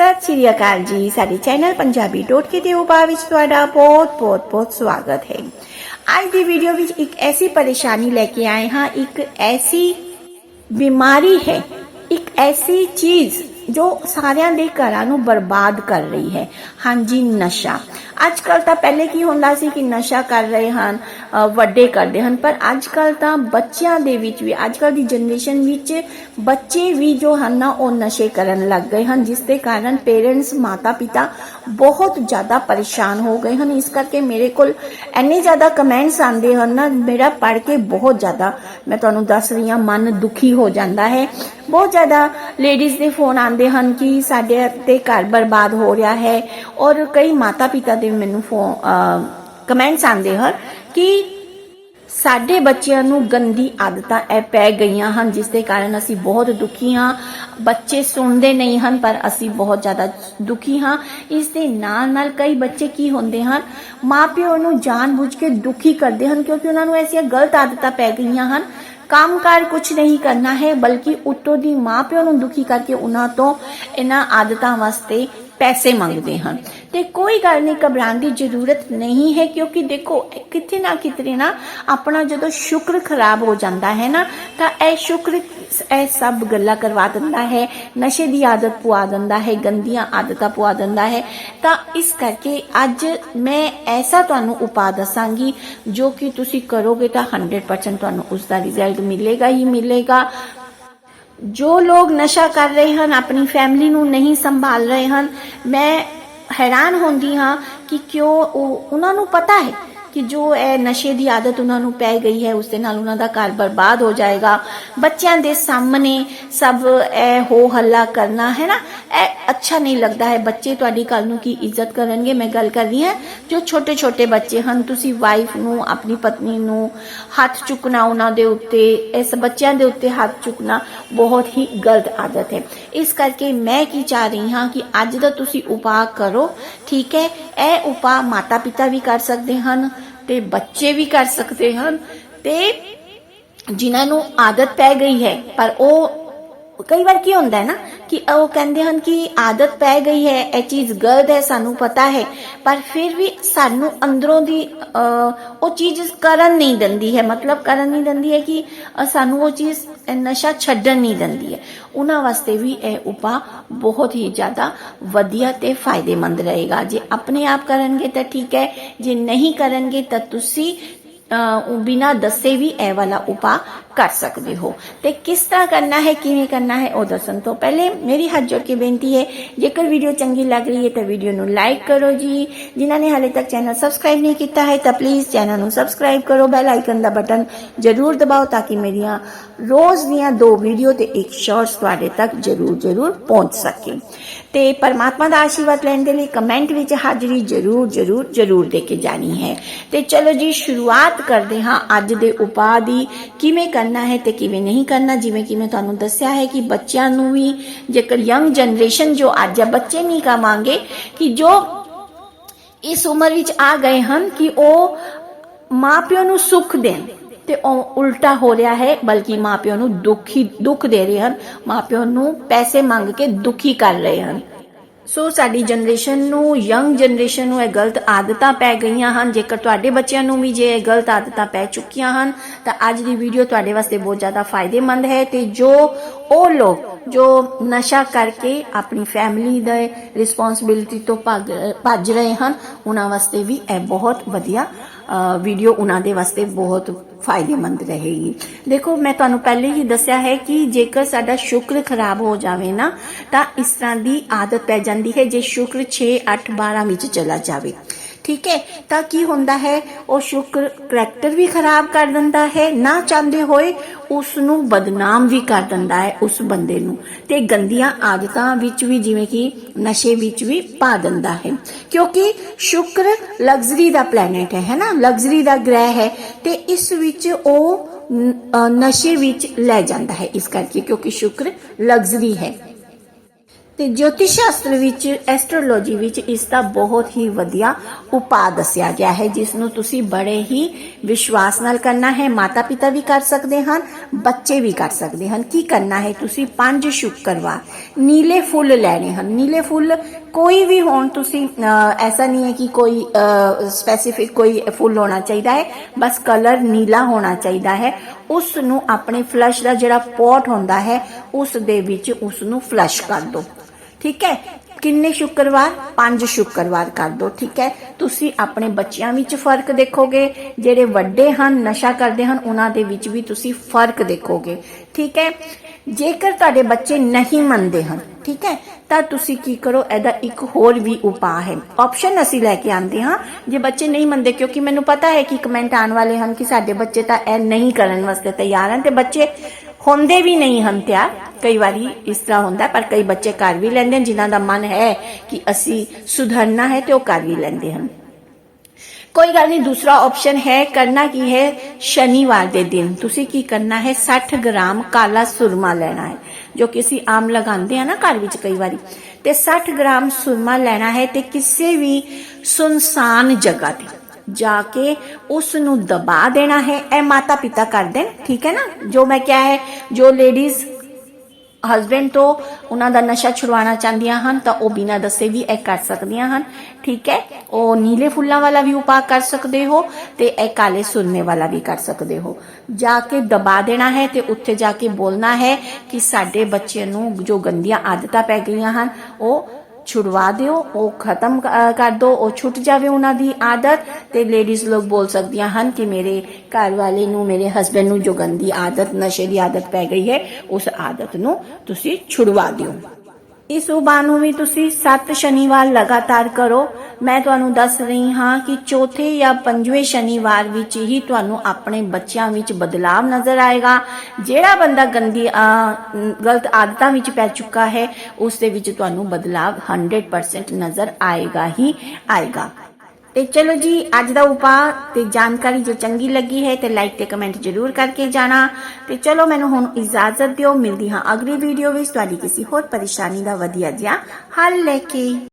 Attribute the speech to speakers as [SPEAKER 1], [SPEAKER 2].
[SPEAKER 1] ਸਤਿ ਸ਼੍ਰੀ ਅਕਾਲ ਜੀ। ਸਾਡੇ ਚੈਨਲ ਪੰਜਾਬੀ ਟੋਟਕੇ ਦੇ ਉਪਾਅ ਵਿੱਚ ਤੁਹਾਡਾ ਬਹੁਤ ਬਹੁਤ ਬਹੁਤ ਸਵਾਗਤ ਹੈ। ਅੱਜ ਦੀ ਵੀਡੀਓ ਵਿੱਚ ਇੱਕ ਐਸੀ ਪਰੇਸ਼ਾਨੀ ਲੈ ਕੇ ਆਏ ਹਾਂ। ਇੱਕ ਐਸੀ ਬਿਮਾਰੀ ਹੈ ਇੱਕ ਐਸੀ ਚੀਜ਼ ਜੋ ਸਾਰਿਆਂ ਦੇ ਘਰਾਂ ਨੂੰ ਬਰਬਾਦ ਕਰ ਰਹੀ ਹੈ। ਹਾਂਜੀ, ਨਸ਼ਾ। ਅੱਜ ਕੱਲ ਤਾਂ ਪਹਿਲੇ ਕੀ ਹੁੰਦਾ ਸੀ ਕਿ ਨਸ਼ਾ ਕਰ ਰਹੇ ਹਨ ਵੱਡੇ ਕਰਦੇ ਹਨ, ਪਰ ਅੱਜ ਕੱਲ ਤਾਂ ਬੱਚਿਆਂ ਦੇ ਵਿੱਚ ਵੀ ਅੱਜ ਕੱਲ ਦੀ ਜਨਰੇਸ਼ਨ ਵਿੱਚ ਬੱਚੇ ਵੀ ਜੋ ਹਨ ਨਾ, ਉਹ ਨਸ਼ੇ ਕਰਨ ਲੱਗ ਗਏ ਹਨ, ਜਿਸ ਦੇ ਕਾਰਨ ਪੇਰੈਂਟਸ ਮਾਤਾ ਪਿਤਾ ਬਹੁਤ ਜ਼ਿਆਦਾ ਪਰੇਸ਼ਾਨ ਹੋ ਗਏ ਹਨ। ਇਸ ਕਰਕੇ ਮੇਰੇ ਕੋਲ ਇੰਨੇ ਜ਼ਿਆਦਾ ਕਮੈਂਟਸ ਆਉਂਦੇ ਹਨ ਨਾ, ਮੇਰਾ ਪੜ੍ਹ ਕੇ ਬਹੁਤ ਜ਼ਿਆਦਾ, ਮੈਂ ਤੁਹਾਨੂੰ ਦੱਸ ਰਹੀ ਹਾਂ, ਮਨ ਦੁਖੀ ਹੋ ਜਾਂਦਾ ਹੈ। ਬਹੁਤ ਜ਼ਿਆਦਾ ਲੇਡੀਜ਼ ਦੇ ਫੋਨ ਆਉਂਦੇ ਹਨ ਕਿ ਸਾਡੇ ਤੇ ਘਰ ਬਰਬਾਦ ਹੋ ਰਿਹਾ ਹੈ ਔਰ ਕਈ ਮਾਤਾ ਪਿਤਾ ਦੇ ਮੈਨੂੰ ਫੋਨ ਕਮੈਂਟਸ ਆਉਂਦੇ ਹਨ ਕਿ ਸਾਡੇ ਬੱਚਿਆਂ ਨੂੰ ਗੰਦੀ ਆਦਤਾਂ ਐ ਪੈ ਗਈਆਂ ਹਨ, ਜਿਸ ਦੇ ਕਾਰਨ ਅਸੀਂ ਬਹੁਤ ਦੁਖੀ ਹਾਂ। ਬੱਚੇ ਸੁਣਦੇ ਨਹੀਂ ਹਨ, ਪਰ ਅਸੀਂ ਬਹੁਤ ਜ਼ਿਆਦਾ ਦੁਖੀ ਹਾਂ। ਇਸ ਦੇ ਨਾਲ ਨਾਲ ਕਈ ਬੱਚੇ ਕੀ ਹੁੰਦੇ ਹਨ, ਮਾਪਿਓ ਨੂੰ ਜਾਣਬੁੱਝ ਕੇ ਦੁਖੀ ਕਰਦੇ ਹਨ ਕਿਉਂਕਿ ਉਹਨਾਂ ਨੂੰ ਐਸੀਆਂ ਗਲਤ ਆਦਤਾਂ ਪੈ ਗਈਆਂ ਹਨ ਕੰਮਕਾਰ ਕੁਝ ਨਹੀਂ ਕਰਨਾ ਹੈ ਬਲਕਿ ਉੱਤੋਂ ਦੀ ਮਾਪਿਓ ਨੂੰ ਦੁਖੀ ਕਰਕੇ ਉਹਨਾਂ ਤੋਂ ਇਹਨਾਂ ਆਦਤਾਂ ਵਾਸਤੇ ਪੈਸੇ ਮੰਗਦੇ ਹਨ। ਤੇ ਕੋਈ ਗੱਲ ਨਹੀਂ, ਘਬਰਾਉਣ ਦੀ ਜ਼ਰੂਰਤ ਨਹੀਂ ਹੈ, ਕਿਉਂਕਿ ਦੇਖੋ, ਕਿਤੇ ਨਾ ਕਿਤੇ ਨਾ ਆਪਣਾ ਜਦੋਂ ਸ਼ੁਕਰ ਖਰਾਬ ਹੋ ਜਾਂਦਾ ਹੈ ਨਾ, ਤਾਂ ਇਹ ਸ਼ੁਕਰ, ਇਹ ਸਭ ਗੱਲਾਂ ਕਰਵਾ ਦਿੰਦਾ ਹੈ, ਨਸ਼ੇ ਦੀ ਆਦਤ ਪਵਾ ਦਿੰਦਾ ਹੈ, ਗੰਦੀਆਂ ਆਦਤਾਂ ਪਵਾ ਦਿੰਦਾ ਹੈ। ਤਾਂ ਇਸ ਕਰਕੇ ਅੱਜ ਮੈਂ ਐਸਾ ਤੁਹਾਨੂੰ ਉਪਾਅ ਦੱਸਾਂਗੀ, ਜੋ ਕਿ ਤੁਸੀਂ ਕਰੋਗੇ ਤਾਂ 100% ਤੁਹਾਨੂੰ ਉਸ ਦਾ ਰਿਜ਼ਲਟ ਮਿਲੇਗਾ ਹੀ ਮਿਲੇਗਾ। ਜੋ ਲੋਕ ਨਸ਼ਾ ਕਰ ਰਹੇ ਹਨ, ਆਪਣੀ ਫੈਮਿਲੀ ਨੂੰ ਨਹੀਂ ਸੰਭਾਲ ਰਹੇ ਹਨ, ਮੈਂ ਹੈਰਾਨ ਹੁੰਦੀ ਹਾਂ ਕਿ ਕਿਉਂ ਉਹ, ਉਹਨਾਂ ਨੂੰ ਪਤਾ ਹੈ ਕਿ ਜੋ ਇਹ ਨਸ਼ੇ ਦੀ ਆਦਤ ਉਹਨਾਂ ਨੂੰ ਪੈ ਗਈ ਹੈ, ਉਸ ਦੇ ਨਾਲ ਉਹਨਾਂ ਦਾ ਘਰ ਬਰਬਾਦ ਹੋ ਜਾਏਗਾ। ਬੱਚਿਆਂ ਦੇ ਸਾਹਮਣੇ ਸਭ ਇਹ ਹੋ ਹੱਲਾ ਕਰਨਾ, ਹੈ ਨਾ? ਇਹ ਅੱਛਾ ਨਹੀਂ ਲੱਗਦਾ ਹੈ। ਬੱਚੇ ਤੁਹਾਡੀ ਕੱਲ ਨੂੰ ਕੀ ਇੱਜ਼ਤ ਕਰਨਗੇ? ਮੈਂ ਗੱਲ ਕਰ ਰਹੀ ਹਾਂ। ਜੋ ਛੋਟੇ ਛੋਟੇ ਬੱਚੇ ਹਨ, ਤੁਸੀਂ ਵਾਈਫ ਨੂੰ, ਆਪਣੀ ਪਤਨੀ ਨੂੰ ਹੱਥ ਚੁੱਕਣਾ ਉਹਨਾਂ ਦੇ ਉੱਤੇ, ਇਸ ਬੱਚਿਆਂ ਦੇ ਉੱਤੇ ਹੱਥ ਚੁੱਕਣਾ ਬਹੁਤ ਹੀ ਗਲਤ ਆਦਤ ਹੈ। ਇਸ ਕਰਕੇ ਮੈਂ ਕੀ ਚਾਹ ਰਹੀ ਹਾਂ ਕਿ ਅੱਜ ਦਾ ਤੁਸੀਂ ਉਪਾਅ ਕਰੋ, ਠੀਕ ਹੈ? ਇਹ ਉਪਾਅ ਮਾਤਾ ਪਿਤਾ ਵੀ ਕਰ ਸਕਦੇ ਹਨ ਤੇ ਬੱਚੇ ਵੀ ਕਰ ਸਕਦੇ ਹਨ ਤੇ ਜਿਨ੍ਹਾਂ ਨੂੰ ਆਦਤ ਪੈ ਗਈ ਹੈ, ਪਰ ਉਹ ਕਈ ਵਾਰ ਕੀ ਹੁੰਦਾ ਹੈ ਨਾ ਕਿ ਉਹ ਕਹਿੰਦੇ ਹਨ ਕਿ ਆਦਤ ਪੈ ਗਈ ਹੈ, ਇਹ ਚੀਜ਼ ਗਲਤ ਹੈ, ਸਾਨੂੰ ਪਤਾ ਹੈ, ਪਰ ਫਿਰ ਵੀ ਸਾਨੂੰ ਅੰਦਰੋਂ ਦੀ ਉਹ ਚੀਜ਼ ਕਰਨ ਨਹੀਂ ਦਿੰਦੀ ਹੈ। ਮਤਲਬ ਕਰਨ ਨਹੀਂ ਦਿੰਦੀ ਹੈ ਕਿ ਸਾਨੂੰ ਉਹ ਚੀਜ਼ ਨਸ਼ਾ ਛੱਡਣ ਨਹੀਂ ਦਿੰਦੀ ਹੈ। ਉਹਨਾਂ ਵਾਸਤੇ ਵੀ ਇਹ ਉਪਾਅ ਬਹੁਤ ਹੀ ਜ਼ਿਆਦਾ ਵਧੀਆ ਤੇ ਫਾਇਦੇਮੰਦ ਰਹੇਗਾ। ਜੇ ਆਪਣੇ ਆਪ ਕਰਨਗੇ ਤਾਂ ਠੀਕ ਹੈ, ਜੇ ਨਹੀਂ ਕਰਨਗੇ ਤਾਂ ਤੁਸੀਂ, ਅਹ ਬਿਨਾਂ ਦੱਸੇ ਵੀ ਇਹ ਵਾਲਾ ਉਪਾਅ ਕਰ ਸਕਦੇ ਹੋ। ਤੇ ਕਿਸ ਤਰ੍ਹਾਂ ਕਰਨਾ ਹੈ, ਕਿਵੇਂ ਕਰਨਾ ਹੈ, ਉਹ ਦੱਸਣ ਤੋਂ ਪਹਿਲੇ ਮੇਰੀ ਹੱਥ ਜੋੜ ਕੇ ਬੇਨਤੀ ਹੈ, ਜੇਕਰ ਵੀਡੀਓ ਚੰਗੀ ਲੱਗ ਰਹੀ ਹੈ ਤਾਂ ਵੀਡੀਓ ਨੂੰ ਲਾਈਕ ਕਰੋ ਜੀ। ਜਿਨ੍ਹਾਂ ਨੇ ਹਾਲੇ ਤੱਕ ਚੈਨਲ ਸਬਸਕ੍ਰਾਈਬ ਨਹੀਂ ਕੀਤਾ ਹੈ, ਤਾਂ ਪਲੀਜ਼ ਚੈਨਲ ਨੂੰ ਸਬਸਕ੍ਰਾਈਬ ਕਰੋ ਬੈਲ ਆਈਕਨ ਦਾ ਬਟਨ ਜ਼ਰੂਰ ਦਬਾਓ ਤਾਂ ਕਿ ਮੇਰੀਆਂ ਰੋਜ਼ ਦੀਆਂ ਦੋ ਵੀਡੀਓ ਤੇ ਇੱਕ ਸ਼ਾਰਟਸ ਤੁਹਾਡੇ ਤੱਕ ਜ਼ਰੂਰ ਜ਼ਰੂਰ ਪਹੁੰਚ ਸਕੇ। ਤੇ ਪਰਮਾਤਮਾ ਦਾ ਆਸ਼ੀਰਵਾਦ ਲੈਣ ਦੇ ਲਈ ਕਮੈਂਟ ਵਿੱਚ ਹਾਜ਼ਰੀ ਜ਼ਰੂਰ ਜ਼ਰੂਰ ਜ਼ਰੂਰ ਦੇ ਕੇ ਜਾਣੀ ਹੈ। ਤੇ ਚਲੋ ਜੀ, ਸ਼ੁਰੂਆਤ ਕਰਦੇ ਹਾਂ ਅੱਜ ਦੇ ਉਪਾਅ ਦੀ। ਕਿਵੇਂ ਕਰਨਾ ਹੈ ਤੇ ਕਿਵੇਂ ਨਹੀਂ ਕਰਨਾ? ਜਿਵੇਂ ਕਿ ਮੈਂ ਤੁਹਾਨੂੰ ਦੱਸਿਆ ਹੈ ਕਿ ਬੱਚਿਆਂ ਨੂੰ ਵੀ, ਜੇਕਰ ਯੰਗ ਜਨਰੇਸ਼ਨ ਜੋ ਅੱਜ ਹੈ ਬੱਚੇ ਨਹੀਂ ਕਮਾਂਗੇ, ਕਿ ਜੋ ਇਸ ਉਮਰ ਵਿੱਚ ਆ ਗਏ ਹਨ, ਕਿ ਉਹ ਮਾਪਿਆਂ ਨੂੰ ਸੁੱਖ ਦੇਣ। ਤੇ ਉਹ ਉਲਟਾ ਹੋ ਰਿਹਾ ਹੈ, ਬਲਕਿ ਮਾਪਿਆਂ ਨੂੰ ਦੁਖੀ, ਦੁੱਖ ਦੇ ਰਹੇ ਹਨ। ਮਾਪਿਆਂ ਨੂੰ ਪੈਸੇ ਮੰਗ ਕੇ ਦੁਖੀ ਕਰ ਰਹੇ ਹਨ। ਸੋ ਸਾਡੀ ਜਨਰੇਸ਼ਨ ਨੂੰ ਯੰਗ ਜਨਰੇਸ਼ਨ ਨੂੰ ਇਹ ਗਲਤ ਆਦਤਾਂ ਪੈ ਗਈਆਂ ਹਨ। ਜੇਕਰ ਤੁਹਾਡੇ ਬੱਚਿਆਂ ਨੂੰ ਵੀ ਜੇ ਇਹ ਗਲਤ ਆਦਤਾਂ ਪੈ ਚੁੱਕੀਆਂ ਹਨ, ਤਾਂ ਅੱਜ ਦੀ ਵੀਡੀਓ ਤੁਹਾਡੇ ਵਾਸਤੇ ਬਹੁਤ ਜ਼ਿਆਦਾ ਫਾਇਦੇਮੰਦ ਹੈ। ਤੇ ਜੋ ਉਹ ਲੋਕ ਜੋ ਨਸ਼ਾ ਕਰਕੇ ਆਪਣੀ ਫੈਮਿਲੀ ਦੇ ਰਿਸਪੌਂਸਿਬਿਲਿਟੀ ਤੋਂ ਭੱਜ ਭੱਜ ਰਹੇ ਹਨ, ਉਹਨਾਂ ਵਾਸਤੇ ਵੀ ਇਹ ਬਹੁਤ ਵਧੀਆ ਵੀਡੀਓ ਉਹਨਾਂ ਦੇ ਵਾਸਤੇ ਬਹੁਤ ਫਾਇਦੇਮੰਦ ਰਹੇਗੀ। ਦੇਖੋ, ਮੈਂ ਤੁਹਾਨੂੰ ਪਹਿਲੇ ਹੀ ਦੱਸਿਆ ਹੈ ਕਿ ਜੇਕਰ ਸਾਡਾ ਸ਼ੁਕਰ ਖਰਾਬ ਹੋ ਜਾਵੇ ਨਾ, ਤਾਂ ਇਸ ਤਰ੍ਹਾਂ ਦੀ ਆਦਤ ਪੈ ਜਾਂਦੀ ਹੈ ਜੇ ਸ਼ੁਕਰ 6 8 12 ਵਿੱਚ ਚਲਾ ਜਾਵੇ। ਠੀਕ ਹੈ? ਤਾਂ ਕੀ ਹੁੰਦਾ ਹੈ? ਉਹ ਸ਼ੁਕਰ ਕਰੈਕਟਰ ਵੀ ਖਰਾਬ ਕਰ ਦਿੰਦਾ ਹੈ, ਨਾ ਚਾਹੁੰਦੇ ਹੋਏ ਉਸ ਨੂੰ ਬਦਨਾਮ ਵੀ ਕਰ ਦਿੰਦਾ ਹੈ ਉਸ ਬੰਦੇ ਨੂੰ। ਤੇ ਗੰਦੀਆਂ ਆਦਤਾਂ ਵਿੱਚ ਵੀ ਜਿਵੇਂ ਕਿ ਨਸ਼ੇ ਵਿੱਚ ਵੀ ਪਾ ਦਿੰਦਾ ਹੈ। ਕਿਉਂਕਿ ਸ਼ੁਕਰ ਲਗਜ਼ਰੀ ਦਾ ਪਲੈਨਟ ਹੈ ਹੈ ਨਾ? ਲਗਜ਼ਰੀ ਦਾ ਗ੍ਰਹਿ ਹੈ ਤੇ ਇਸ ਵਿੱਚ ਉਹ ਨਸ਼ੇ ਵਿੱਚ ਲੈ ਜਾਂਦਾ ਹੈ ਇਸ ਕਰਕੇ ਕਿਉਂਕਿ ਸ਼ੁਕਰ ਲਗਜ਼ਰੀ ਹੈ। ਤੇ ਜੋਤਿਸ਼ ਸ਼ਾਸਤਰ ਵਿੱਚ ਐਸਟ੍ਰੋਲੋਜੀ ਵਿੱਚ ਇਸ ਦਾ ਬਹੁਤ ਹੀ ਵਧੀਆ ਉਪਾਅ ਦੱਸਿਆ ਗਿਆ ਹੈ, ਜਿਸ ਨੂੰ ਤੁਸੀਂ ਬੜੇ ਹੀ ਵਿਸ਼ਵਾਸ ਨਾਲ ਕਰਨਾ ਹੈ। ਮਾਤਾ ਪਿਤਾ ਵੀ ਕਰ ਸਕਦੇ ਹਨ, ਬੱਚੇ ਵੀ ਕਰ ਸਕਦੇ ਹਨ। ਕੀ ਕਰਨਾ ਹੈ ਤੁਸੀਂ? ਪੰਜ ਸ਼ੁੱਕਰਵਾਰ ਨੀਲੇ ਫੁੱਲ ਲੈਣੇ ਹਨ। ਨੀਲੇ ਫੁੱਲ ਕੋਈ ਵੀ ਹੋਣ ਤੁਸੀਂ ਐਸਾ ਨਹੀਂ ਹੈ ਕਿ ਕੋਈ ਸਪੈਸੀਫਿਕ ਕੋਈ ਫੁੱਲ ਹੋਣਾ ਚਾਹੀਦਾ ਹੈ। ਬਸ ਕਲਰ ਨੀਲਾ ਹੋਣਾ ਚਾਹੀਦਾ ਹੈ। ਉਸ ਨੂੰ ਆਪਣੇ ਫਲਸ਼ ਦਾ ਜਿਹੜਾ ਪੋਟ ਹੁੰਦਾ ਹੈ, ਉਸ ਦੇ ਵਿੱਚ ਉਸ ਨੂੰ ਫਲਸ਼ ਕਰ ਦਿਓ। ਠੀਕ ਹੈ? ਕਿੰਨੇ ਸ਼ੁੱਕਰਵਾਰ? ਪੰਜ ਸ਼ੁੱਕਰਵਾਰ ਕਰ ਦਿਓ ਠੀਕ ਹੈ? ਤੁਸੀਂ ਆਪਣੇ ਬੱਚਿਆਂ ਵਿੱਚ ਫ਼ਰਕ ਦੇਖੋਗੇ, ਜਿਹੜੇ ਵੱਡੇ ਹਨ, ਨਸ਼ਾ ਕਰਦੇ ਹਨ, ਉਹਨਾਂ ਦੇ ਵਿੱਚ ਵੀ ਤੁਸੀਂ ਫ਼ਰਕ ਦੇਖੋਗੇ, ਠੀਕ ਹੈ? ਜੇਕਰ ਤੁਹਾਡੇ ਬੱਚੇ ਨਹੀਂ ਮੰਨਦੇ ਹਨ, ਠੀਕ ਹੈ? ਤਾਂ ਤੁਸੀਂ ਕੀ ਕਰੋ, ਇਹਦਾ ਇੱਕ ਹੋਰ ਵੀ ਉਪਾਅ ਹੈ। ਆਪਸ਼ਨ ਅਸੀਂ ਲੈ ਕੇ ਆਂਦੇ ਹਾਂ। ਜੇ ਬੱਚੇ ਨਹੀਂ ਮੰਨਦੇ, ਕਿਉਂਕਿ ਮੈਨੂੰ ਪਤਾ ਹੈ ਕਿ ਕਮੈਂਟ ਆਉਣ ਵਾਲੇ ਹਨ ਕਿ ਸਾਡੇ ਬੱਚੇ ਤਾਂ ਇਹ ਨਹੀਂ ਕਰਨ ਵਾਸਤੇ ਤਿਆਰ ਹਨ, ਤੇ ਬੱਚੇ ਹੁੰਦੇ ਵੀ ਨਹੀਂ ਹਨ ਤਿਆਰ। ਕਈ ਵਾਰੀ ਇਸ ਤਰ੍ਹਾਂ ਹੁੰਦਾ ਹੈ, ਪਰ ਕਈ ਬੱਚੇ ਕਰ ਵੀ ਲੈਂਦੇ ਹਨ ਜਿਨ੍ਹਾਂ ਦਾ ਮਨ ਹੈ ਕਿ ਅਸੀਂ ਸੁਧਰਨਾ ਹੈ ਤੇ ਉਹ ਕਰ ਵੀ ਲੈਂਦੇ ਹਨ। ਕੋਈ ਗੱਲ ਨਹੀਂ ਦੂਸਰਾ ਆਪਸ਼ਨ ਹੈ ਕਰਨਾ ਕੀ ਹੈ? ਸ਼ਨੀਵਾਰ ਦੇ ਦਿਨ। ਤੁਸੀਂ ਕੀ ਕਰਨਾ ਹੈ? 60 ਗ੍ਰਾਮ ਕਾਲਾ ਸੁਰਮਾ ਲੈਣਾ ਹੈ ਜੋ ਕਿ ਅਸੀਂ ਆਮ ਲਗਾਉਂਦੇ ਆ ਨਾ ਘਰ ਵਿੱਚ ਕਈ ਵਾਰੀ। ਤੇ 60 ਗ੍ਰਾਮ ਸੁਰਮਾ ਲੈਣਾ ਹੈ ਤੇ ਕਿਸੇ ਵੀ ਸੁਨਸਾਨ ਜਗ੍ਹਾ ਤੇ ਜਾ ਕੇ ਉਸ ਨੂੰ ਦਬਾ ਦੇਣਾ ਹੈ। ਇਹ ਮਾਤਾ ਪਿਤਾ ਕਰ ਦੇਣ ਠੀਕ ਹੈ ਨਾ? ਜੋ ਮੈਂ ਕਿਹਾ ਹੈ ਜੋ ਲੇਡੀਜ਼ ਹਸਬੈਂਡ ਤੋਂ ਉਹਨਾਂ ਦਾ ਨਸ਼ਾ ਛੁਡਵਾਉਣਾ ਚਾਹੁੰਦੀਆਂ ਹਨ, ਤਾਂ ਉਹ ਬਿਨਾਂ ਦੱਸੇ ਵੀ ਇਹ ਕਰ ਸਕਦੀਆਂ ਹਨ। ਠੀਕ ਹੈ? ਉਹ ਨੀਲੇ ਫੁੱਲਾਂ ਵਾਲਾ ਵੀ ਉਪਾਅ ਕਰ ਸਕਦੇ ਹੋ ਤੇ ਇਹ ਕਾਲੇ ਸੁਰਮੇ ਵਾਲਾ ਵੀ ਕਰ ਸਕਦੇ ਹੋ। ਜਾ ਕੇ ਦਬਾ ਦੇਣਾ ਹੈ ਤੇ ਉੱਥੇ ਜਾ ਕੇ ਬੋਲਣਾ ਹੈ ਕਿ ਸਾਡੇ ਬੱਚੇ ਨੂੰ ਜੋ ਗੰਦੀਆਂ ਆਦਤਾਂ ਪੈ ਗਈਆਂ ਹਨ, ਉਹ ਛੁਡਵਾ ਦਿਓ, ਉਹ ਖਤਮ ਕਰ ਦਿਓ ਉਹ ਛੁੱਟ ਜਾਵੇ ਉਹਨਾਂ ਦੀ ਆਦਤ। ਤੇ ਲੇਡੀਜ਼ ਲੋਕ ਬੋਲ ਸਕਦੀਆਂ ਹਨ ਕਿ ਮੇਰੇ ਘਰ ਵਾਲੇ ਨੂੰ, ਮੇਰੇ ਹਸਬੰਡ ਨੂੰ ਜੋ ਗੰਦੀ ਆਦਤ, ਨਸ਼ੇ ਦੀ ਆਦਤ ਪੈ ਗਈ ਹੈ, ਉਸ ਆਦਤ ਨੂੰ ਤੁਸੀਂ ਛੁਡਵਾ ਦਿਓ। ਇਸ ਉਪਾਅ ਨੂੰ ਵੀ ਤੁਸੀਂ 7 ਸ਼ਨੀਵਾਰ ਲਗਾਤਾਰ ਕਰੋ। ਮੈਂ ਤੁਹਾਨੂੰ ਦੱਸ ਰਹੀ ਹਾਂ ਕਿ ਚੌਥੇ ਜਾਂ ਪੰਜਵੇਂ ਸ਼ਨੀਵਾਰ ਵਿੱਚ ਹੀ ਤੁਹਾਨੂੰ ਆਪਣੇ ਬੱਚਿਆਂ ਵਿੱਚ ਬਦਲਾਵ ਨਜ਼ਰ ਆਏਗਾ। ਜਿਹੜਾ ਬੰਦਾ ਗੰਦੀ ਅਹ, ਗਲਤ ਆਦਤਾਂ ਵਿੱਚ ਪੈ ਚੁੱਕਾ ਹੈ ਉਸ ਦੇ ਵਿੱਚ ਤੁਹਾਨੂੰ ਬਦਲਾਵ 100% ਨਜ਼ਰ ਆਏਗਾ ਹੀ ਆਏਗਾ। ਤੇ ਚਲੋ ਜੀ, ਅੱਜ ਦਾ ਉਪਾਅ ਤੇ ਜਾਣਕਾਰੀ ਜੇ ਚੰਗੀ ਲੱਗੀ ਹੈ ਤੇ ਲਾਈਕ ਤੇ ਕਮੈਂਟ ਜ਼ਰੂਰ ਕਰਕੇ ਜਾਣਾ। ਤੇ ਚਲੋ ਮੈਨੂੰ ਹੁਣ ਇਜਾਜ਼ਤ ਦਿਓ, ਮਿਲਦੀ ਹਾਂ ਅਗਲੀ ਵੀਡੀਓ ਵਿੱਚ। ਤੁਹਾਡੀ ਕਿਸੇ ਹੋਰ ਪਰੇਸ਼ਾਨੀ ਦਾ ਵਧੀਆ ਜਿਹਾ ਹੱਲ ਲੈ ਕੇ।